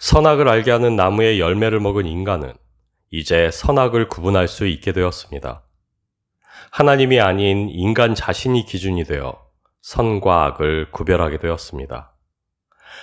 선악을 알게 하는 나무의 열매를 먹은 인간은 이제 선악을 구분할 수 있게 되었습니다. 하나님이 아닌 인간 자신이 기준이 되어 선과 악을 구별하게 되었습니다.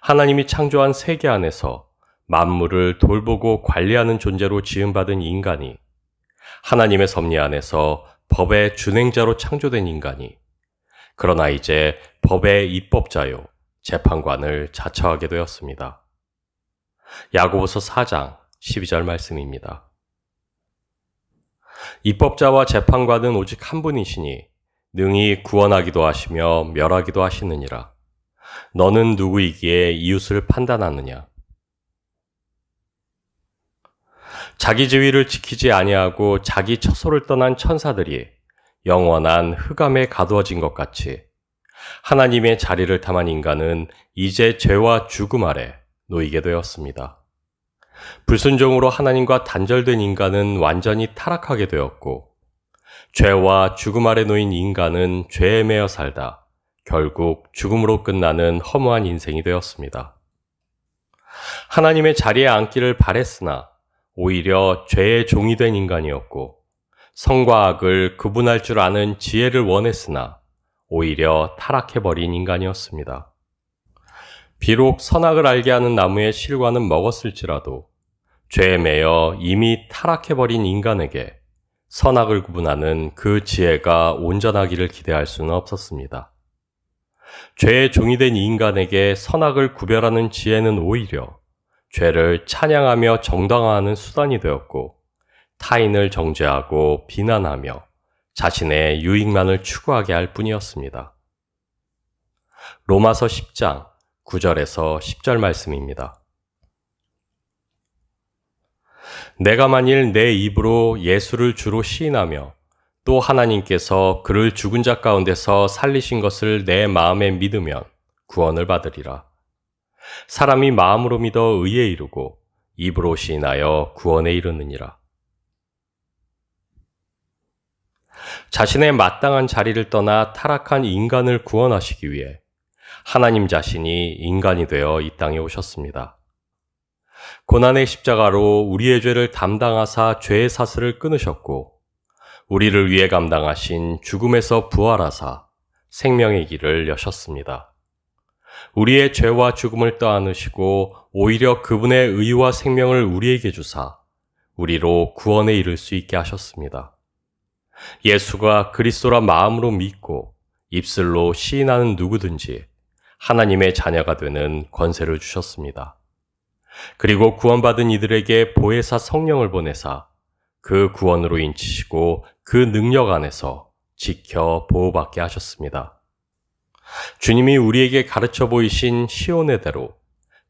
하나님이 창조한 세계 안에서 만물을 돌보고 관리하는 존재로 지음받은 인간이 하나님의 섭리 안에서 법의 준행자로 창조된 인간이 그러나 이제 법의 입법자요 재판관을 자처하게 되었습니다. 야고보서 4장 12절 말씀입니다. 입법자와 재판관은 오직 한 분이시니 능히 구원하기도 하시며 멸하기도 하시느니라. 너는 누구이기에 이웃을 판단하느냐? 자기 지위를 지키지 아니하고 자기 처소를 떠난 천사들이 영원한 흑암에 가두어진 것 같이 하나님의 자리를 탐한 인간은 이제 죄와 죽음 아래 놓이게 되었습니다. 불순종으로 하나님과 단절된 인간은 완전히 타락하게 되었고, 죄와 죽음 아래 놓인 인간은 죄에 매여 살다 결국 죽음으로 끝나는 허무한 인생이 되었습니다. 하나님의 자리에 앉기를 바랬으나 오히려 죄의 종이 된 인간이었고, 성과 악을 구분할 줄 아는 지혜를 원했으나 오히려 타락해버린 인간이었습니다. 비록 선악을 알게 하는 나무의 실과는 먹었을지라도 죄에 매여 이미 타락해버린 인간에게 선악을 구분하는 그 지혜가 온전하기를 기대할 수는 없었습니다. 죄의 종이 된 인간에게 선악을 구별하는 지혜는 오히려 죄를 찬양하며 정당화하는 수단이 되었고 타인을 정죄하고 비난하며 자신의 유익만을 추구하게 할 뿐이었습니다. 로마서 10장 9절에서 10절 말씀입니다. 내가 만일 내 입으로 예수를 주로 시인하며 또 하나님께서 그를 죽은 자 가운데서 살리신 것을 내 마음에 믿으면 구원을 받으리라. 사람이 마음으로 믿어 의에 이르고 입으로 시인하여 구원에 이르느니라. 자신의 마땅한 자리를 떠나 타락한 인간을 구원하시기 위해 하나님 자신이 인간이 되어 이 땅에 오셨습니다. 고난의 십자가로 우리의 죄를 담당하사 죄의 사슬을 끊으셨고, 우리를 위해 감당하신 죽음에서 부활하사 생명의 길을 여셨습니다. 우리의 죄와 죽음을 떠안으시고 오히려 그분의 의와 생명을 우리에게 주사 우리로 구원에 이를 수 있게 하셨습니다. 예수가 그리스도라 마음으로 믿고 입술로 시인하는 누구든지 하나님의 자녀가 되는 권세를 주셨습니다. 그리고 구원받은 이들에게 보혜사 성령을 보내사 그 구원으로 인치시고 그 능력 안에서 지켜 보호받게 하셨습니다. 주님이 우리에게 가르쳐 보이신 시온의 대로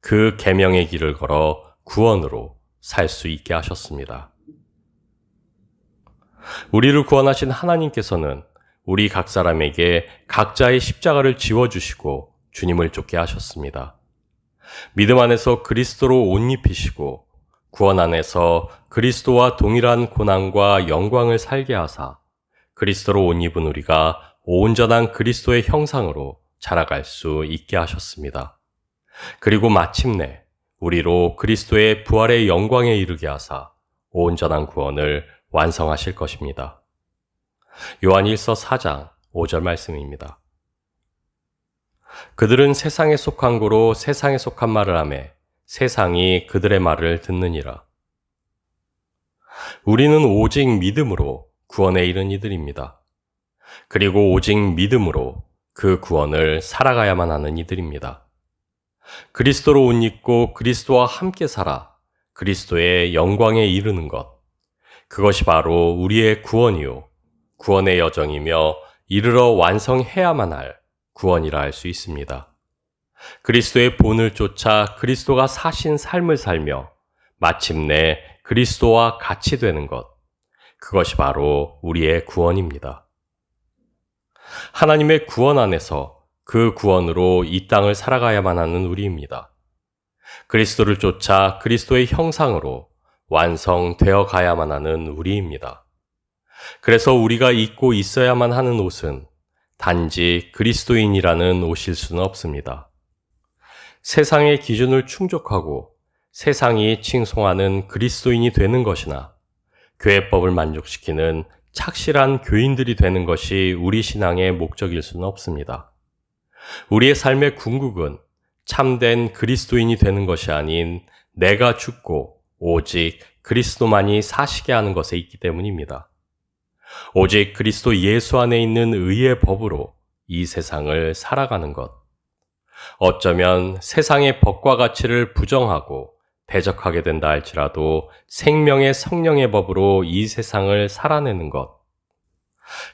그 계명의 길을 걸어 구원으로 살 수 있게 하셨습니다. 우리를 구원하신 하나님께서는 우리 각 사람에게 각자의 십자가를 지워 주시고 주님을 쫓게 하셨습니다. 믿음 안에서 그리스도로 옷 입히시고 구원 안에서 그리스도와 동일한 고난과 영광을 살게 하사 그리스도로 옷 입은 우리가 온전한 그리스도의 형상으로 자라갈 수 있게 하셨습니다. 그리고 마침내 우리로 그리스도의 부활의 영광에 이르게 하사 온전한 구원을 완성하실 것입니다. 요한 1서 4장 5절 말씀입니다. 그들은 세상에 속한 고로 세상에 속한 말을 하매 세상이 그들의 말을 듣느니라. 우리는 오직 믿음으로 구원에 이른 이들입니다. 그리고 오직 믿음으로 그 구원을 살아가야만 하는 이들입니다. 그리스도로 옷 입고 그리스도와 함께 살아 그리스도의 영광에 이르는 것. 그것이 바로 우리의 구원이요. 구원의 여정이며 이르러 완성해야만 할 구원이라 할 수 있습니다. 그리스도의 본을 쫓아 그리스도가 사신 삶을 살며 마침내 그리스도와 같이 되는 것. 그것이 바로 우리의 구원입니다. 하나님의 구원 안에서 그 구원으로 이 땅을 살아가야만 하는 우리입니다. 그리스도를 쫓아 그리스도의 형상으로 완성되어 가야만 하는 우리입니다. 그래서 우리가 입고 있어야만 하는 옷은 단지 그리스도인이라는 옷일 수는 없습니다. 세상의 기준을 충족하고 세상이 칭송하는 그리스도인이 되는 것이나 교회법을 만족시키는 착실한 교인들이 되는 것이 우리 신앙의 목적일 수는 없습니다. 우리의 삶의 궁극은 참된 그리스도인이 되는 것이 아닌 내가 죽고 오직 그리스도만이 사시게 하는 것에 있기 때문입니다. 오직 그리스도 예수 안에 있는 의의 법으로 이 세상을 살아가는 것. 어쩌면 세상의 법과 가치를 부정하고 대적하게 된다 할지라도 생명의 성령의 법으로 이 세상을 살아내는 것.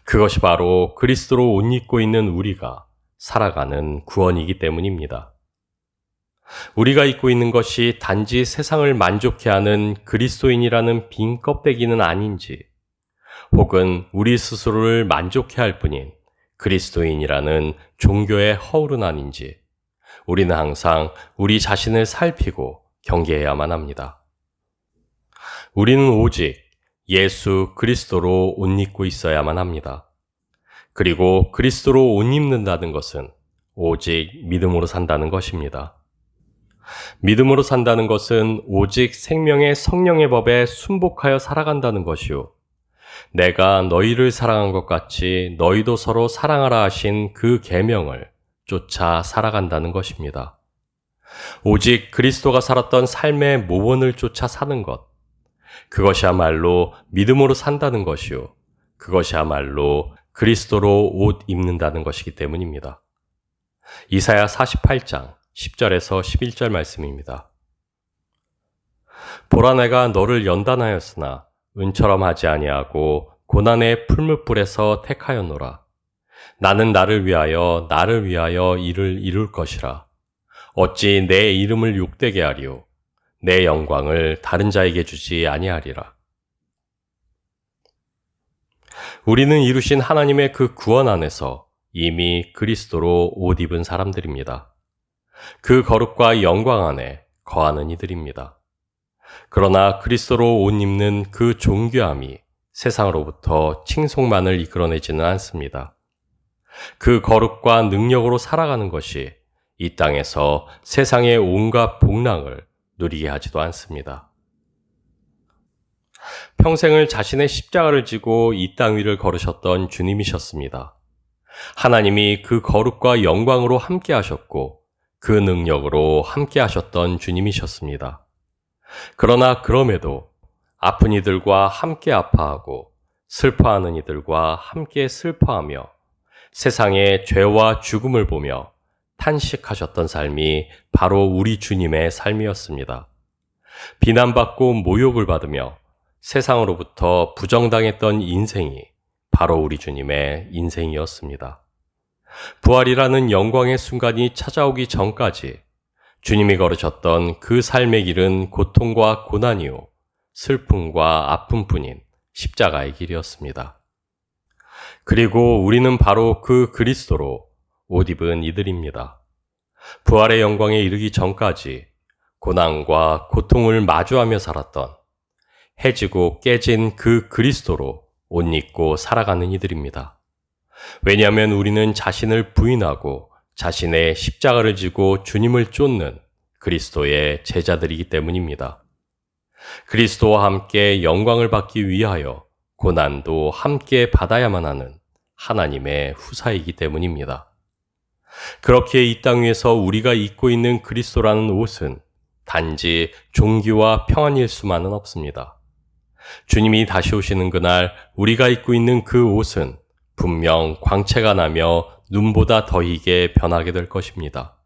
그것이 바로 그리스도로 옷 입고 있는 우리가 살아가는 구원이기 때문입니다. 우리가 입고 있는 것이 단지 세상을 만족해 하는 그리스도인이라는 빈 껍데기는 아닌지, 혹은 우리 스스로를 만족해 할 뿐인 그리스도인이라는 종교의 허울은 아닌지, 우리는 항상 우리 자신을 살피고 경계해야만 합니다. 우리는 오직 예수 그리스도로 옷 입고 있어야만 합니다. 그리고 그리스도로 옷 입는다는 것은 오직 믿음으로 산다는 것입니다. 믿음으로 산다는 것은 오직 생명의 성령의 법에 순복하여 살아간다는 것이요. 내가 너희를 사랑한 것 같이 너희도 서로 사랑하라 하신 그 계명을 쫓아 살아간다는 것입니다. 오직 그리스도가 살았던 삶의 모본을 쫓아 사는 것. 그것이야말로 믿음으로 산다는 것이요. 그것이야말로 그리스도로 옷 입는다는 것이기 때문입니다. 이사야 48장 10절에서 11절 말씀입니다. 보라 내가 너를 연단하였으나 은처럼 하지 아니하고 고난의 풀무불에서 택하였노라. 나는 나를 위하여 나를 위하여 이를 이룰 것이라. 어찌 내 이름을 욕되게 하리요 내 영광을 다른 자에게 주지 아니하리라. 우리는 이루신 하나님의 그 구원 안에서 이미 그리스도로 옷 입은 사람들입니다. 그 거룩과 영광 안에 거하는 이들입니다. 그러나 그리스도로 옷 입는 그 존귀함이 세상으로부터 칭송만을 이끌어내지는 않습니다. 그 거룩과 능력으로 살아가는 것이 이 땅에서 세상의 온갖 복랑을 누리게 하지도 않습니다. 평생을 자신의 십자가를 지고 이 땅 위를 걸으셨던 주님이셨습니다. 하나님이 그 거룩과 영광으로 함께 하셨고 그 능력으로 함께 하셨던 주님이셨습니다. 그러나 그럼에도 아픈 이들과 함께 아파하고 슬퍼하는 이들과 함께 슬퍼하며 세상의 죄와 죽음을 보며 탄식하셨던 삶이 바로 우리 주님의 삶이었습니다. 비난받고 모욕을 받으며 세상으로부터 부정당했던 인생이 바로 우리 주님의 인생이었습니다. 부활이라는 영광의 순간이 찾아오기 전까지 주님이 걸으셨던 그 삶의 길은 고통과 고난이요, 슬픔과 아픔뿐인 십자가의 길이었습니다. 그리고 우리는 바로 그 그리스도로 옷 입은 이들입니다. 부활의 영광에 이르기 전까지 고난과 고통을 마주하며 살았던 해지고 깨진 그 그리스도로 옷 입고 살아가는 이들입니다. 왜냐하면 우리는 자신을 부인하고 자신의 십자가를 지고 주님을 쫓는 그리스도의 제자들이기 때문입니다. 그리스도와 함께 영광을 받기 위하여 고난도 함께 받아야만 하는 하나님의 후사이기 때문입니다. 그렇게 이땅 위에서 우리가 입고 있는 그리스도라는 옷은 단지 종기와 평안일 수만은 없습니다. 주님이 다시 오시는 그날 우리가 입고 있는 그 옷은 분명 광채가 나며 눈보다 더 희게 변하게 될 것입니다.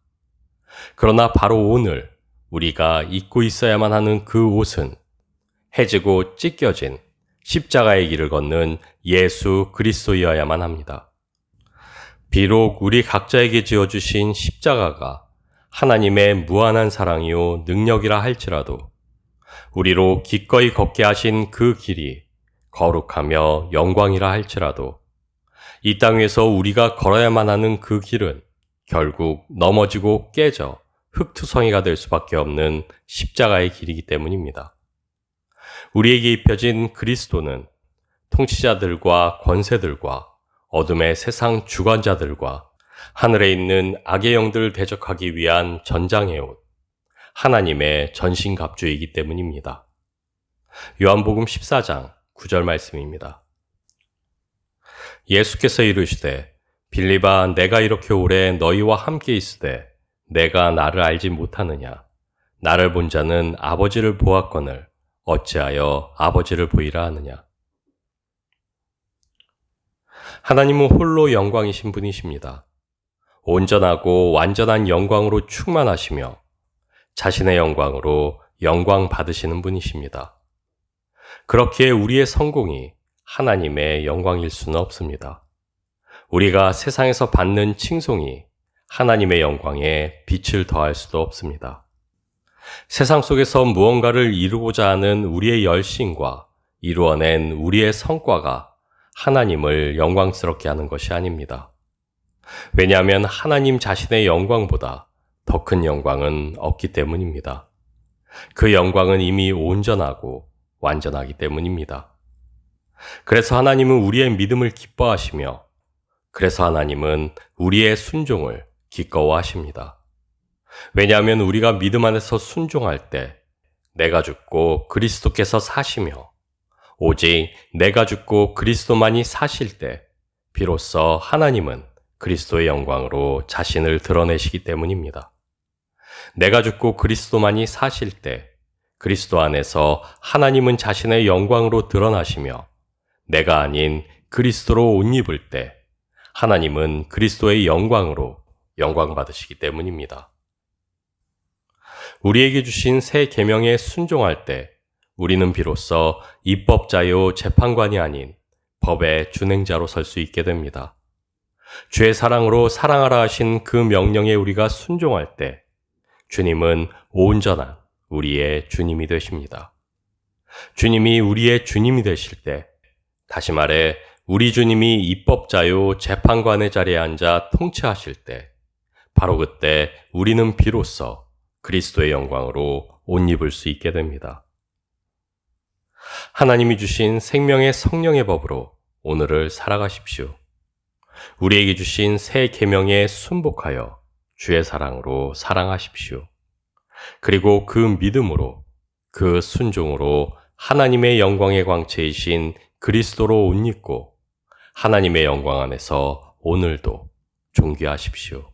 그러나 바로 오늘 우리가 입고 있어야만 하는 그 옷은 해지고 찢겨진 십자가의 길을 걷는 예수 그리스도여야만 합니다. 비록 우리 각자에게 지어주신 십자가가 하나님의 무한한 사랑이요 능력이라 할지라도 우리로 기꺼이 걷게 하신 그 길이 거룩하며 영광이라 할지라도 이땅 위에서 우리가 걸어야만 하는 그 길은 결국 넘어지고 깨져 흙투성이가 될 수밖에 없는 십자가의 길이기 때문입니다. 우리에게 입혀진 그리스도는 통치자들과 권세들과 어둠의 세상 주관자들과 하늘에 있는 악의 영들을 대적하기 위한 전장의 옷, 하나님의 전신갑주이기 때문입니다. 요한복음 14장 9절 말씀입니다. 예수께서 이르시되 빌리바 내가 이렇게 오래 너희와 함께 있으되 내가 나를 알지 못하느냐 나를 본 자는 아버지를 보았거늘 어찌하여 아버지를 보이라 하느냐 하나님은 홀로 영광이신 분이십니다. 온전하고 완전한 영광으로 충만하시며 자신의 영광으로 영광 받으시는 분이십니다. 그렇기에 우리의 성공이 하나님의 영광일 수는 없습니다. 우리가 세상에서 받는 칭송이 하나님의 영광에 빛을 더할 수도 없습니다. 세상 속에서 무언가를 이루고자 하는 우리의 열심과 이루어낸 우리의 성과가 하나님을 영광스럽게 하는 것이 아닙니다. 왜냐하면 하나님 자신의 영광보다 더 큰 영광은 없기 때문입니다. 그 영광은 이미 온전하고 완전하기 때문입니다. 그래서 하나님은 우리의 믿음을 기뻐하시며 그래서 하나님은 우리의 순종을 기꺼워하십니다. 왜냐하면 우리가 믿음 안에서 순종할 때 내가 죽고 그리스도께서 사시며 오직 내가 죽고 그리스도만이 사실 때 비로소 하나님은 그리스도의 영광으로 자신을 드러내시기 때문입니다. 내가 죽고 그리스도만이 사실 때 그리스도 안에서 하나님은 자신의 영광으로 드러나시며 내가 아닌 그리스도로 옷 입을 때 하나님은 그리스도의 영광으로 영광 받으시기 때문입니다. 우리에게 주신 새 계명에 순종할 때 우리는 비로소 입법자요 재판관이 아닌 법의 준행자로 설 수 있게 됩니다. 주의 사랑으로 사랑하라 하신 그 명령에 우리가 순종할 때 주님은 온전한 우리의 주님이 되십니다. 주님이 우리의 주님이 되실 때 다시 말해 우리 주님이 입법자요 재판관의 자리에 앉아 통치하실 때 바로 그때 우리는 비로소 그리스도의 영광으로 옷 입을 수 있게 됩니다. 하나님이 주신 생명의 성령의 법으로 오늘을 살아가십시오. 우리에게 주신 새 계명에 순복하여 주의 사랑으로 사랑하십시오. 그리고 그 믿음으로 그 순종으로 하나님의 영광의 광채이신 그리스도로 옷 입고 하나님의 영광 안에서 오늘도 존귀하십시오.